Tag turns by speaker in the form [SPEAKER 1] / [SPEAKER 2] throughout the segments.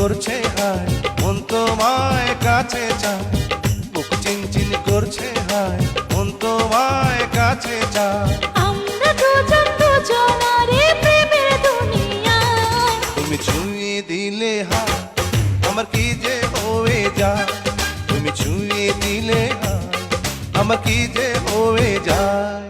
[SPEAKER 1] করছে হায় মন তোমায় কাছে চায়। বুক চিনচিন করছে হায় মন তোমায় কাছে চায়।
[SPEAKER 2] আমরা প্রেমের দুনিয়া।
[SPEAKER 1] তুমি ছুঁয়ে দিলে হায় আমার কি যে হয়ে যায়? তুমি ছুঁয়ে দিলে হায় আমার কি যে হয়ে যায়?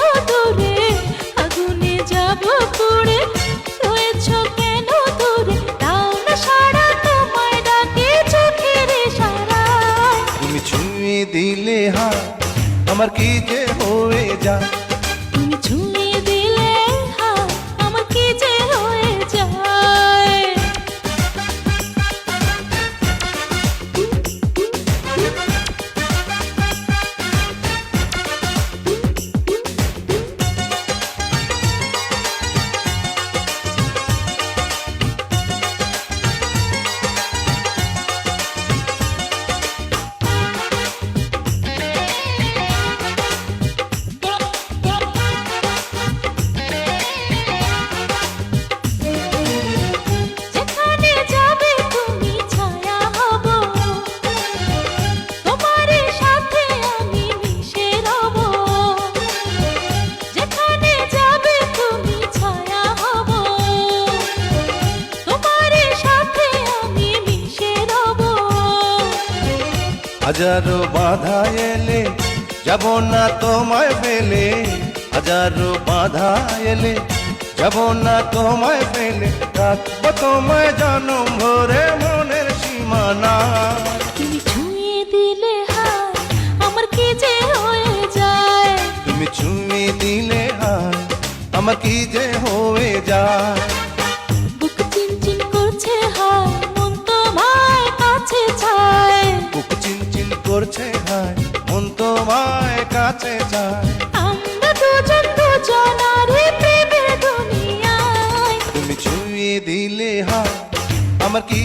[SPEAKER 1] আমার কি যে হয়ে যায়?
[SPEAKER 2] তুমি
[SPEAKER 1] হাজারো বাধা এলে যাব না তোমায় পেলে। হাজারো বাধা এলে যাব না তোমায় পেলে। রাখব তোমায় জনম ভরে মনের সীমানা।
[SPEAKER 2] তুমি ছুঁয়ে দিলে হাত আমার কি যে হয়ে যায়?
[SPEAKER 1] তুমি ছুঁয়ে দিলে হায় আমার কি যে হয়ে যায়? কাছে যায়।
[SPEAKER 2] আমরা দুজন দুজনারে প্রেমের দুনিয়ায়।
[SPEAKER 1] তুমি ছুঁয়ে দিলে হায় আমার কি